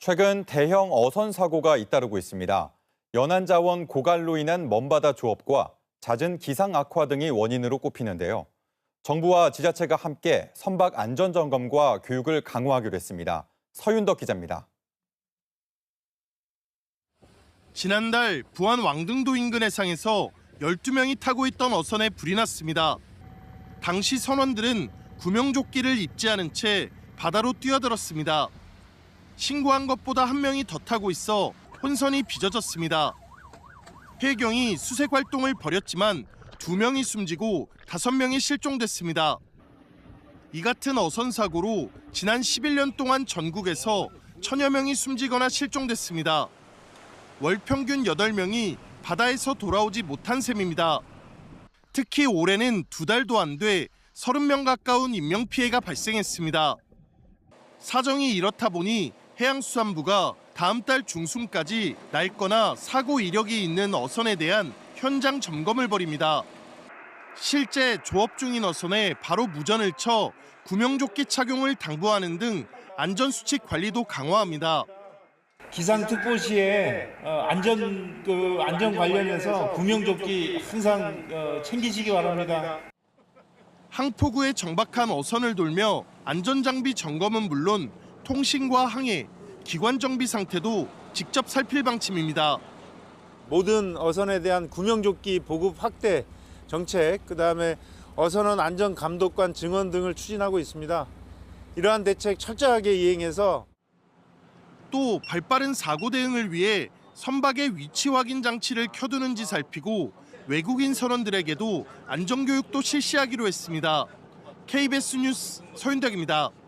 최근 대형 어선 사고가 잇따르고 있습니다. 연안자원 고갈로 인한 먼바다 조업과 잦은 기상 악화 등이 원인으로 꼽히는데요. 정부와 지자체가 함께 선박 안전 점검과 교육을 강화하기로 했습니다. 서윤덕 기자입니다. 지난달 부안 왕등도 인근 해상에서 12명이 타고 있던 어선에 불이 났습니다. 당시 선원들은 구명조끼를 입지 않은 채 바다로 뛰어들었습니다. 신고한 것보다 한 명이 더 타고 있어 혼선이 빚어졌습니다. 해경이 수색 활동을 벌였지만 두 명이 숨지고 다섯 명이 실종됐습니다. 이 같은 어선 사고로 지난 11년 동안 전국에서 천여 명이 숨지거나 실종됐습니다. 월 평균 8명이 바다에서 돌아오지 못한 셈입니다. 특히 올해는 두 달도 안 돼 30명 가까운 인명피해가 발생했습니다. 사정이 이렇다 보니 해양수산부가 다음 달 중순까지 낡거나 사고 이력이 있는 어선에 대한 현장 점검을 벌입니다. 실제 조업 중인 어선에 바로 무전을 쳐 구명조끼 착용을 당부하는 등 안전수칙 관리도 강화합니다. 기상특보 시에 어, 안전 그 안전 관련해서 구명조끼 항상 어, 챙기시기 바랍니다. 항포구에 정박한 어선을 돌며 안전장비 점검은 물론 통신과 항해, 기관 정비 상태도 직접 살필 방침입니다. 모든 어선에 대한 구명조끼 보급 확대 정책, 그다음에 어선원 안전 감독관 증언 등을 추진하고 있습니다. 이러한 대책 철저하게 이행해서 또 발빠른 사고 대응을 위해 선박의 위치 확인 장치를 켜두는지 살피고 외국인 선원들에게도 안전교육도 실시하기로 했습니다. KBS 뉴스 서윤덕입니다.